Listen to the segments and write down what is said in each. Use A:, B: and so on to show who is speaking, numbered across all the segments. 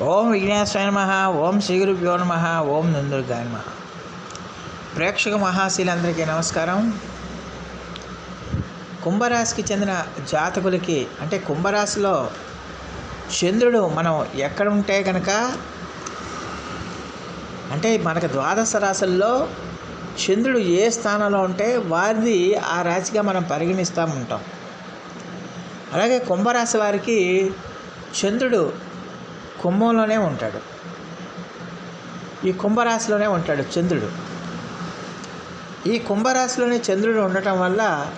A: ఓం విఘ్నేశ్వరాయ నమ ఓం శ్రీగురుభ్యో నమ ఓం నందుర్గాయ నమ. ప్రేక్షక మహాశీలందరికీ నమస్కారం. కుంభరాశికి చెందిన జాతకులకి అంటే కుంభరాశిలో చంద్రుడు మనం ఎక్కడ ఉంటే కనుక అంటే మనకు ద్వాదశ రాశుల్లో చంద్రుడు ఏ స్థానంలో ఉంటే వారిది ఆ రాశిగా మనం పరిగణిస్తూ ఉంటాం. అలాగే కుంభరాశి వారికి చంద్రుడు కుంభంలోనే ఉంటాడు. ఈ కుంభరాశిలోనే ఉంటాడు చంద్రుడు. ఈ కుంభరాశిలోనే చంద్రుడు ఉండటం వల్ల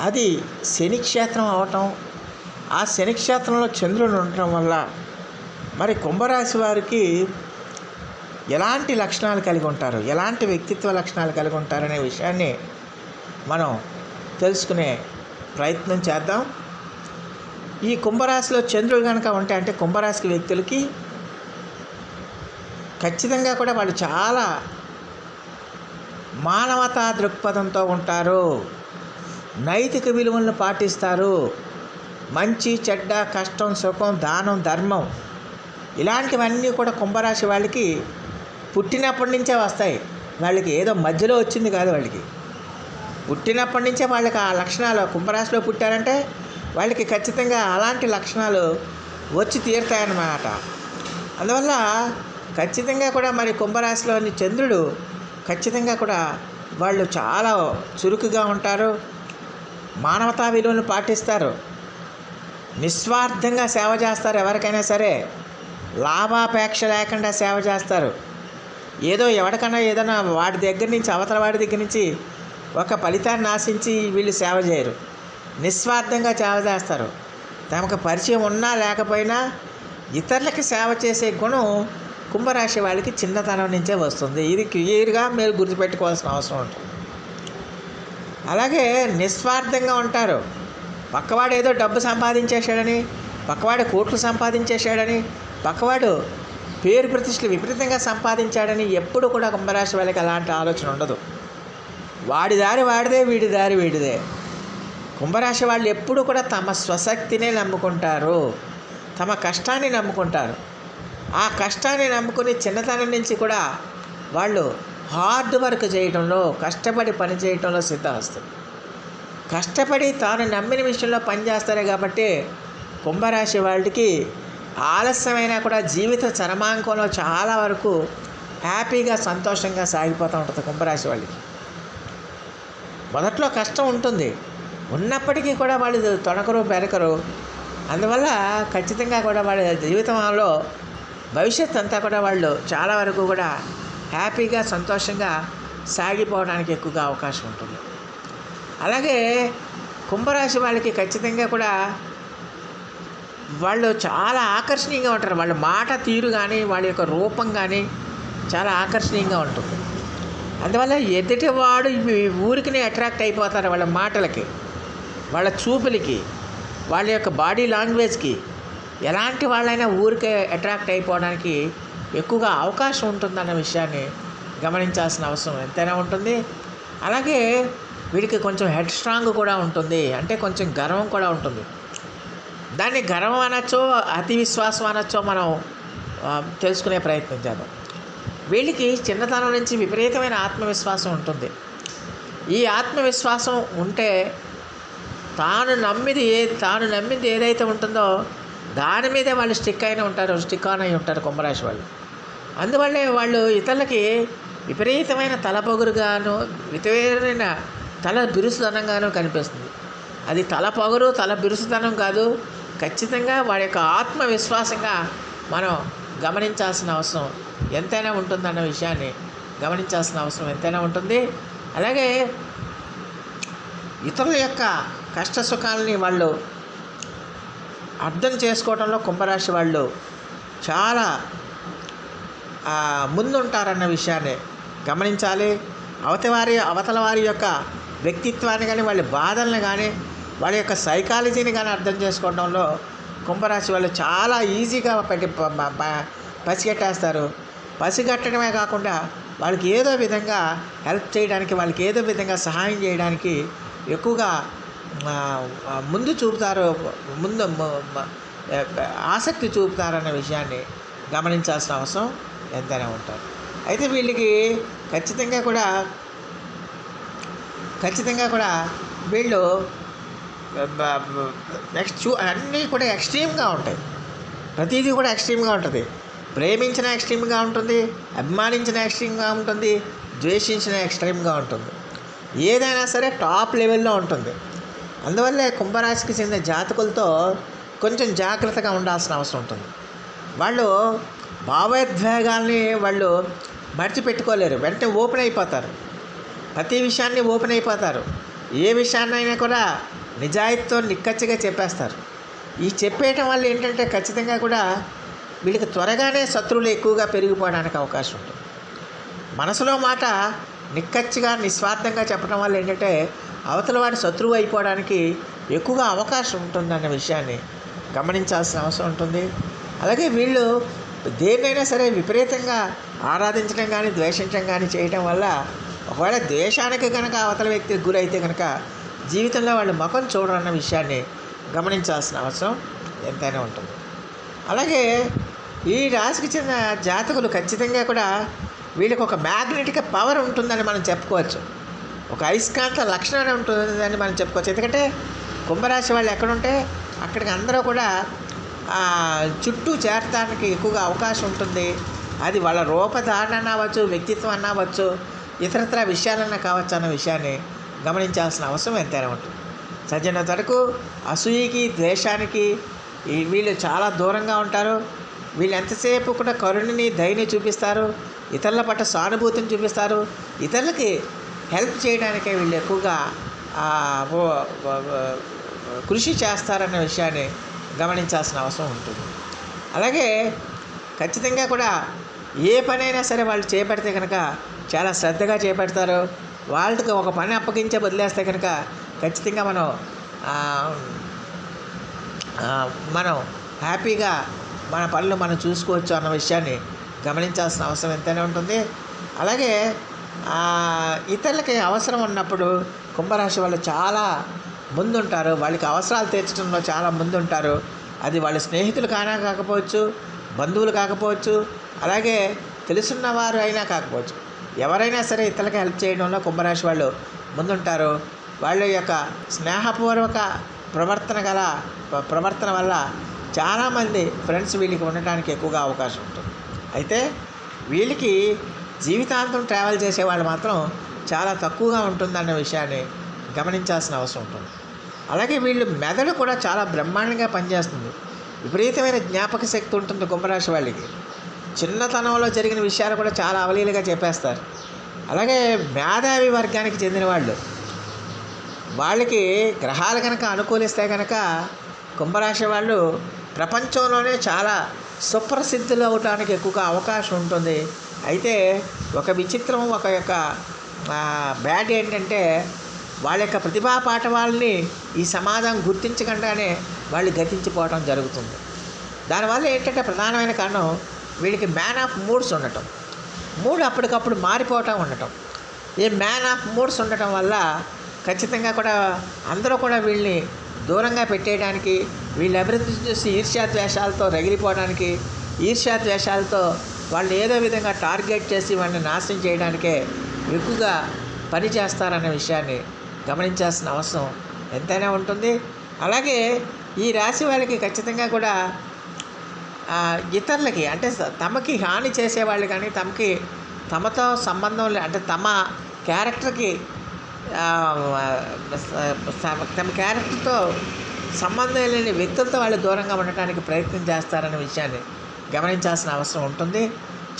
A: అది శనిక్షేత్రం అవటం ఆ శనిక్షేత్రంలో చంద్రుడు ఉండటం వల్ల మరి కుంభరాశి వారికి ఎలాంటి లక్షణాలు కలిగి ఉంటారు ఎలాంటి వ్యక్తిత్వ లక్షణాలు కలిగి ఉంటారనే విషయాన్ని మనం తెలుసుకునే ప్రయత్నం చేద్దాం. ఈ కుంభరాశిలో చంద్రుడు కనుక ఉంటే అంటే కుంభరాశి వ్యక్తులకి ఖచ్చితంగా కూడా వాళ్ళు చాలా మానవతా దృక్పథంతో ఉంటారు. నైతిక విలువలను పాటిస్తారు. మంచి చెడ్డ కష్టం సుఖం దానం ధర్మం ఇలాంటివన్నీ కూడా కుంభరాశి వాళ్ళకి పుట్టినప్పటి నుంచే వస్తాయి. వాళ్ళకి ఏదో మధ్యలో వచ్చింది కాదు వాళ్ళకి. పుట్టినప్పటి నుంచే వాళ్ళకి ఆ లక్షణాలు కుంభరాశిలో పుట్టారంటే వాళ్ళకి ఖచ్చితంగా అలాంటి లక్షణాలు వచ్చి తీరుతాయన్నమాట. అందువల్ల ఖచ్చితంగా కూడా మరి కుంభరాశిలోని చంద్రుడు ఖచ్చితంగా కూడా వాళ్ళు చాలా చురుకుగా ఉంటారు. మానవతా విలువను పాటిస్తారు. నిస్వార్థంగా సేవ చేస్తారు ఎవరికైనా సరే. లాభాపేక్ష లేకుండా సేవ చేస్తారు. ఏదో ఎవరికైనా ఏదైనా వాడి దగ్గర నుంచి అవతల వాడి దగ్గర నుంచి ఒక ఫలితాన్ని ఆశించి వీళ్ళు సేవ చేయరు. నిస్వార్థంగా సేవ చేస్తారు. తమకు పరిచయం ఉన్నా లేకపోయినా ఇతరులకి సేవ చేసే గుణం కుంభరాశి వాళ్ళకి చిన్నతనం నుంచే వస్తుంది. ఇది క్లియర్గా మీరు గుర్తుపెట్టుకోవాల్సిన అవసరం ఉంటుంది. అలాగే నిస్వార్థంగా ఉంటారు. పక్కవాడు ఏదో డబ్బు సంపాదించేశాడని పక్కవాడు కోట్లు సంపాదించేశాడని పక్కవాడు పేరు ప్రతిష్టలు విపరీతంగా సంపాదించాడని ఎప్పుడు కూడా కుంభరాశి వాళ్ళకి అలాంటి ఆలోచన ఉండదు. వాడి దారి వాడిదే వీడి దారి వీడిదే. కుంభరాశి వాళ్ళు ఎప్పుడు కూడా తమ స్వశక్తినే నమ్ముకుంటారు. తమ కష్టాన్ని నమ్ముకుంటారు. ఆ కష్టాన్ని నమ్ముకుని చిన్నతనం నుంచి కూడా వాళ్ళు హార్డ్ వర్క్ చేయడంలో కష్టపడి పని చేయడంలో సిద్ధహస్తులు కష్టపడి తాను నమ్మిన విషయంలో పనిచేస్తారు కాబట్టి కుంభరాశి వాళ్ళకి ఆలస్యమైనా కూడా జీవిత చరమాంకంలో చాలా వరకు హ్యాపీగా సంతోషంగా సాగిపోతూ ఉంటుంది కుంభరాశి వాళ్ళకి. మొదట్లో కష్టం ఉంటుంది. ఉన్నప్పటికీ కూడా వాళ్ళు తొణకరు పెరకరు అందువల్ల ఖచ్చితంగా కూడా వాళ్ళ జీవితంలో భవిష్యత్ అంతా కూడా వాళ్ళు చాలా వరకు కూడా హ్యాపీగా సంతోషంగా సాగిపోవడానికి ఎక్కువగా అవకాశం ఉంటుంది. అలాగే కుంభరాశి వాళ్ళకి ఖచ్చితంగా కూడా వాళ్ళు చాలా ఆకర్షణీయంగా ఉంటారు. వాళ్ళ మాట తీరు కానీ వాళ్ళ యొక్క రూపం కానీ చాలా ఆకర్షణీయంగా ఉంటుంది. అందువల్ల ఎదుటివాడు ఊరికినే అట్రాక్ట్ అయిపోతారు వాళ్ళ మాటలకి. వాళ్ళ చూపులకి వాళ్ళ యొక్క బాడీ లాంగ్వేజ్కి ఎలాంటి వాళ్ళైనా ఊరికే అట్రాక్ట్ అయిపోవడానికి ఎక్కువగా అవకాశం ఉంటుందన్న విషయాన్ని గమనించాల్సిన అవసరం ఎంతైనా ఉంటుంది. అలాగే వీడికి కొంచెం హెడ్ స్ట్రాంగ్ కూడా ఉంటుంది. అంటే కొంచెం గర్వం కూడా ఉంటుంది. దాన్ని గర్వం అనొచ్చో అతి విశ్వాసం అనొచ్చో మనం తెలుసుకునే ప్రయత్నం చేద్దాం. వీళ్ళకి చిన్నతనం నుంచి విపరీతమైన ఆత్మవిశ్వాసం ఉంటుంది. ఈ ఆత్మవిశ్వాసం ఉంటే తాను నమ్మిది ఏ తాను నమ్మింది ఏదైతే ఉంటుందో దాని మీదే వాళ్ళు స్టిక్ అయిన ఉంటారు స్టిక్ ఆన్ అయి ఉంటారు కుంభరాశి వాళ్ళు. అందువల్లే వాళ్ళు ఇతరులకి విపరీతమైన తలపొగురుగాను విపరీతమైన తల బిరుసుదనంగాను కనిపిస్తుంది. అది తల పొగరు తల బిరుసుదనం కాదు. ఖచ్చితంగా వాడి యొక్క ఆత్మవిశ్వాసంగా మనం గమనించాల్సిన అవసరం ఎంతైనా ఉంటుందన్న విషయాన్ని గమనించాల్సిన అవసరం ఎంతైనా ఉంటుంది. అలాగే ఇతరుల యొక్క కష్ట సుఖాలని వాళ్ళు అర్థం చేసుకోవడంలో కుంభరాశి వాళ్ళు చాలా ముందుంటారన్న విషయాన్ని గమనించాలి. అవతవారి అవతల వారి యొక్క వ్యక్తిత్వాన్ని కానీ వాళ్ళ బాధల్ని కానీ వాళ్ళ యొక్క సైకాలజీని కానీ అర్థం చేసుకోవడంలో కుంభరాశి వాళ్ళు చాలా ఈజీగా పెట్టి పసిగట్టేస్తారు. పసిగట్టడమే కాకుండా వాళ్ళకి ఏదో విధంగా హెల్ప్ చేయడానికి వాళ్ళకి ఏదో విధంగా సహాయం చేయడానికి ఎక్కువగా ముందు చూపుతారు ముందు ఆసక్తి చూపుతారన్న విషయాన్ని గమనించాల్సిన అవసరం ఎంతైనా ఉంటారు అయితే వీళ్ళకి ఖచ్చితంగా కూడా ఖచ్చితంగా కూడా వీళ్ళు నెక్స్ట్ చూ అన్నీ కూడా ఎక్స్ట్రీమ్గా ఉంటాయి. ప్రతిదీ కూడా ఎక్స్ట్రీమ్గా ఉంటుంది. ప్రేమించిన ఎక్స్ట్రీమ్గా ఉంటుంది అభిమానించిన ఎక్స్ట్రీమ్గా ఉంటుంది ద్వేషించిన ఎక్స్ట్రీమ్గా ఉంటుంది. ఏదైనా సరే టాప్ లెవెల్లో ఉంటుంది. అందువల్లే కుంభరాశికి చెందిన జాతకులతో కొంచెం జాగ్రత్తగా ఉండాల్సిన అవసరం ఉంటుంది. వాళ్ళు భావోద్వేగాల్ని వాళ్ళు మర్చిపెట్టుకోలేరు వెంటనే ఓపెన్ అయిపోతారు. ప్రతి విషయాన్ని ఓపెన్ అయిపోతారు. ఏ విషయాన్నైనా కూడా నిజాయితీతో నిక్కచ్చిగా చెప్పేస్తారు. ఈ చెప్పేయటం వల్ల ఏంటంటే ఖచ్చితంగా కూడా వీళ్ళకి త్వరగానే శత్రువులు ఎక్కువగా పెరిగిపోవడానికి అవకాశం ఉంటుంది. మనసులో మాట నిక్కచ్చిగా నిస్వార్థంగా చెప్పడం వల్ల ఏంటంటే అవతల వాడి శత్రువు అయిపోవడానికి ఎక్కువగా అవకాశం ఉంటుందన్న విషయాన్ని గమనించాల్సిన అవసరం ఉంటుంది. అలాగే వీళ్ళు దేన్నైనా సరే విపరీతంగా ఆరాధించడం కానీ ద్వేషించడం కానీ చేయడం వల్ల ఒకవేళ ద్వేషానికి కనుక అవతల వ్యక్తికి గురైతే కనుక జీవితంలో వాళ్ళు ముఖం చూడరన్న విషయాన్ని గమనించాల్సిన అవసరం ఎంతైనా ఉంటుంది. అలాగే ఈ రాశికి చెందిన జాతకులు ఖచ్చితంగా కూడా వీళ్ళకి ఒక మ్యాగ్నెటిక్ పవర్ ఉంటుందని మనం చెప్పుకోవచ్చు. ఒక అయస్కాంత లక్షణాన్ని ఉంటుందని మనం చెప్పుకోవచ్చు. ఎందుకంటే కుంభరాశి వాళ్ళు ఎక్కడుంటే అక్కడికి అందరూ కూడా చుట్టూ చేరటానికి ఎక్కువగా అవకాశం ఉంటుంది. అది వాళ్ళ రూపధారణ అవ్వచ్చు వ్యక్తిత్వం అన్నవచ్చు ఇతరత్ర విషయాలన్నా కావచ్చు అన్న విషయాన్ని గమనించాల్సిన అవసరం ఎంతైనా ఉంటుంది. సజ్జన వరకు అసూయకి ద్వేషానికి వీళ్ళు చాలా దూరంగా ఉంటారు. వీళ్ళు ఎంతసేపు కూడా కరుణని దయని చూపిస్తారు. ఇతరుల పట్ల సానుభూతిని చూపిస్తారు. ఇతరులకి హెల్ప్ చేయడానికే వీళ్ళు ఎక్కువగా కృషి చేస్తారన్న విషయాన్ని గమనించాల్సిన అవసరం ఉంటుంది. అలాగే ఖచ్చితంగా కూడా ఏ పనైనా సరే వాళ్ళు చేపడితే కనుక చాలా శ్రద్ధగా చేపడతారు. వాళ్ళకి ఒక పని అప్పగించే వదిలేస్తే కనుక ఖచ్చితంగా మనం మనం హ్యాపీగా మన పనులు మనం చూసుకోవచ్చు అన్న విషయాన్ని గమనించాల్సిన అవసరం ఎంతైనా ఉంటుంది. అలాగే ఇతరులకి అవసరం ఉన్నప్పుడు కుంభరాశి వాళ్ళు చాలా ముందుంటారు. వాళ్ళకి అవసరాలు తీర్చడంలో చాలా ముందుంటారు. అది వాళ్ళ స్నేహితులు కానా కాకపోవచ్చు బంధువులు కాకపోవచ్చు అలాగే తెలుసున్న వారు అయినా కాకపోవచ్చు. ఎవరైనా సరే ఇతరులకి హెల్ప్ చేయడంలో కుంభరాశి వాళ్ళు ముందుంటారు. వాళ్ళ యొక్క స్నేహపూర్వక ప్రవర్తన గల ప్రవర్తన వల్ల చాలామంది ఫ్రెండ్స్ వీళ్ళకి ఉండటానికి ఎక్కువగా అవకాశం ఉంటుంది. అయితే వీళ్ళకి జీవితాంతం ట్రావెల్ చేసే వాళ్ళు మాత్రం చాలా తక్కువగా ఉంటుందన్న విషయాన్ని గమనించాల్సిన అవసరం ఉంటుంది. అలాగే వీళ్ళు మెదడు కూడా చాలా బ్రహ్మాండంగా పనిచేస్తుంది. విపరీతమైన జ్ఞాపక శక్తి ఉంటుంది కుంభరాశి వాళ్ళకి. చిన్నతనంలో జరిగిన విషయాలు కూడా చాలా అవలీలుగా చెప్పేస్తారు. అలాగే మేధావి వర్గానికి చెందిన వాళ్ళు. వాళ్ళకి గ్రహాలు కనుక అనుకూలిస్తే కనుక కుంభరాశి వాళ్ళు ప్రపంచంలోనే చాలా సుప్రసిద్ధులు అవటానికి ఎక్కువగా అవకాశం ఉంటుంది. అయితే ఒక విచిత్రం ఒక యొక్క బ్యాడ్ ఏంటంటే వాళ్ళ యొక్క ప్రతిభా వాళ్ళని ఈ సమాజం గుర్తించకుండానే వాళ్ళు గతించిపోవడం జరుగుతుంది. దానివల్ల ఏంటంటే ప్రధానమైన కారణం వీళ్ళకి మ్యాన్ ఆఫ్ మూడ్స్ ఉండటం. మూడ్ అప్పటికప్పుడు మారిపోవటం ఉండటం. ఈ మ్యాన్ ఆఫ్ మూడ్స్ ఉండటం వల్ల ఖచ్చితంగా కూడా అందరూ కూడా వీళ్ళని దూరంగా పెట్టేయడానికి వీళ్ళ అభివృద్ధి చూసి ఈర్ష్యాద్వేషాలతో రగిలిపోవడానికి ఈర్ష్యాద్వేషాలతో వాళ్ళు ఏదో విధంగా టార్గెట్ చేసి వాళ్ళని నాశనం చేయడానికే ఎక్కువగా పని చేస్తారనే విషయాన్ని గమనించాల్సిన అవసరం ఎంతైనా ఉంటుంది. అలాగే ఈ రాశి వాళ్ళకి ఖచ్చితంగా కూడా ఇతరులకి అంటే తమకి హాని చేసేవాళ్ళు కానీ తమకి తమతో సంబంధం లే అంటే తమ క్యారెక్టర్కి తమ క్యారెక్టర్తో సంబంధం లేని వ్యక్తులతో వాళ్ళు దూరంగా ఉండటానికి ప్రయత్నం చేస్తారనే విషయాన్ని గమనించాల్సిన అవసరం ఉంటుంది.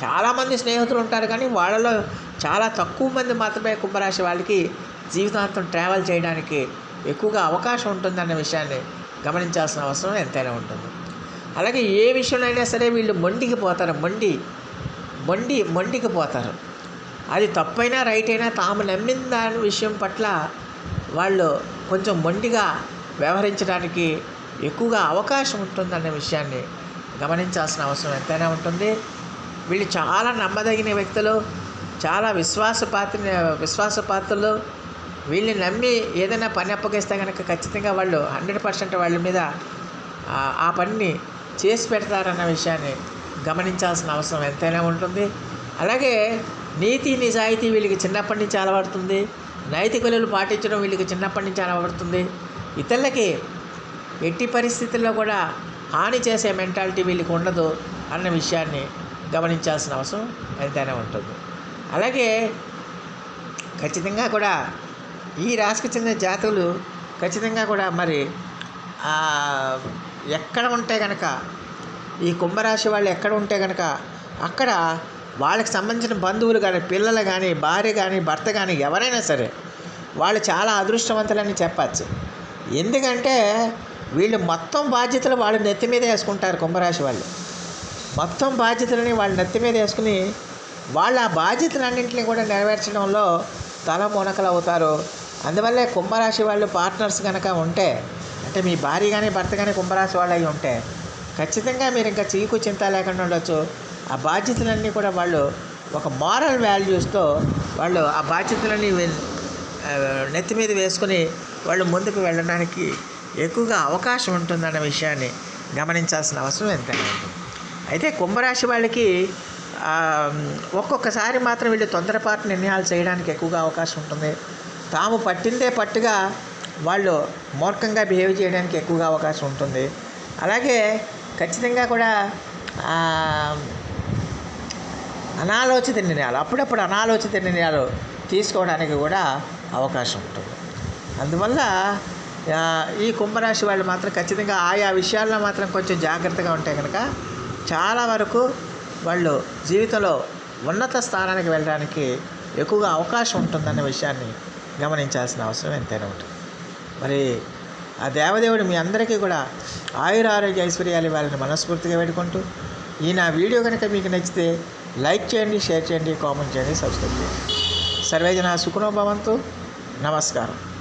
A: చాలామంది స్నేహితులు ఉంటారు కానీ వాళ్ళలో చాలా తక్కువ మంది మాత్రమే కుంభరాశి వాళ్ళకి జీవితాంతం ట్రావెల్ చేయడానికి ఎక్కువగా అవకాశం ఉంటుందన్న విషయాన్ని గమనించాల్సిన అవసరం ఎంతైనా ఉంటుంది. అలాగే ఏ విషయంలో అయినా సరే వీళ్ళు మొండికి పోతారు. మొండి మొండి మొండికి పోతారు. అది తప్పైనా రైట్ అయినా తాము నమ్మిన దాని విషయం పట్ల వాళ్ళు కొంచెం మొండిగా వ్యవహరించడానికి ఎక్కువగా అవకాశం ఉంటుందన్న విషయాన్ని గమనించాల్సిన అవసరం ఎంతైనా ఉంటుంది. వీళ్ళు చాలా నమ్మదగిన వ్యక్తులు చాలా విశ్వాసపాత్ర విశ్వాసపాత్రలు వీళ్ళని నమ్మి ఏదైనా పని అప్పగిస్తే కనుక ఖచ్చితంగా వాళ్ళు హండ్రెడ్ పర్సెంట్ వాళ్ళ మీద ఆ- ఆ పనిని చేసి పెడతారన్న విషయాన్ని గమనించాల్సిన అవసరం ఎంతైనా ఉంటుంది. అలాగే నీతి నిజాయితీ వీళ్ళకి చిన్నప్పటి నుంచి అలవడుతుంది నైతిక విలువలు పాటించడం వీళ్ళకి చిన్నప్పటి నుంచి అలవడుతుంది ఇతరులకి ఎట్టి పరిస్థితుల్లో కూడా హాని చేసే మెంటాలిటీ వీళ్ళకి ఉండదు అన్న విషయాన్ని గమనించాల్సిన అవసరం ఎంతైనా ఉంటుంది. అలాగే ఖచ్చితంగా కూడా ఈ రాశికి చెందిన జాతులు ఖచ్చితంగా కూడా మరి ఎక్కడ ఉంటే కనుక ఈ కుంభరాశి వాళ్ళు ఎక్కడ ఉంటే కనుక అక్కడ వాళ్ళకి సంబంధించిన బంధువులు కానీ పిల్లలు కానీ భార్య కానీ భర్త కానీ ఎవరైనా సరే వాళ్ళు చాలా అదృష్టవంతులని చెప్పచ్చు. ఎందుకంటే వీళ్ళు మొత్తం బాధ్యతలు వాళ్ళు నెత్తి మీద వేసుకుంటారు కుంభరాశి వాళ్ళు. మొత్తం బాధ్యతలని వాళ్ళ నెత్తి మీద వేసుకుని వాళ్ళ ఆ బాధ్యతలన్నింటినీ కూడా నెరవేర్చడంలో తల మునకలు అవుతారు. అందువల్లే కుంభరాశి వాళ్ళు పార్ట్నర్స్ కనుక ఉంటే అంటే మీ భార్య కానీ భర్త కానీ కుంభరాశి వాళ్ళు అయి ఉంటే ఖచ్చితంగా మీరు ఇంకా చీకు చింత లేకుండా ఉండొచ్చు. ఆ బాధ్యతలన్నీ కూడా వాళ్ళు ఒక మారల్ వాల్యూస్తో వాళ్ళు ఆ బాధ్యతలన్నీ నెత్తి మీద వేసుకుని వాళ్ళు ముందుకు వెళ్ళడానికి ఎక్కువగా అవకాశం ఉంటుందన్న విషయాన్ని గమనించాల్సిన అవసరం ఎంతైనా ఉంటుంది. అయితే కుంభరాశి వాళ్ళకి ఒక్కొక్కసారి మాత్రం వీళ్ళు తొందరపాటు నిర్ణయాలు చేయడానికి ఎక్కువగా అవకాశం ఉంటుంది. తాము పట్టిందే పట్టుగా వాళ్ళు మూర్ఖంగా బిహేవ్ చేయడానికి ఎక్కువగా అవకాశం ఉంటుంది. అలాగే ఖచ్చితంగా కూడా అనాలోచిత నిర్ణయాలు అప్పుడప్పుడు అనాలోచిత నిర్ణయాలు తీసుకోవడానికి కూడా అవకాశం ఉంటుంది. అందువల్ల ఈ కుంభరాశి వాళ్ళు మాత్రం ఖచ్చితంగా ఆయా విషయాల్లో మాత్రం కొంచెం జాగ్రత్తగా ఉంటే కనుక చాలా వరకు వాళ్ళు జీవితంలో ఉన్నత స్థానానికి వెళ్ళడానికి ఎక్కువగా అవకాశం ఉంటుందన్న విషయాన్ని గమనించాల్సిన అవసరం ఎంతైనా ఉంటుంది. మరి ఆ దేవదేవుడు మీ అందరికీ కూడా ఆయుర ఆరోగ్య ఐశ్వర్యాలు ఇవ్వాలని మనస్ఫూర్తిగా వేడుకుంటూ ఈ నా వీడియో కనుక మీకు నచ్చితే లైక్ చేయండి షేర్ చేయండి కామెంట్ చేయండి సబ్స్క్రైబ్ చేయండి. సర్వేజన సుఖనోభవంతు నమస్కారం.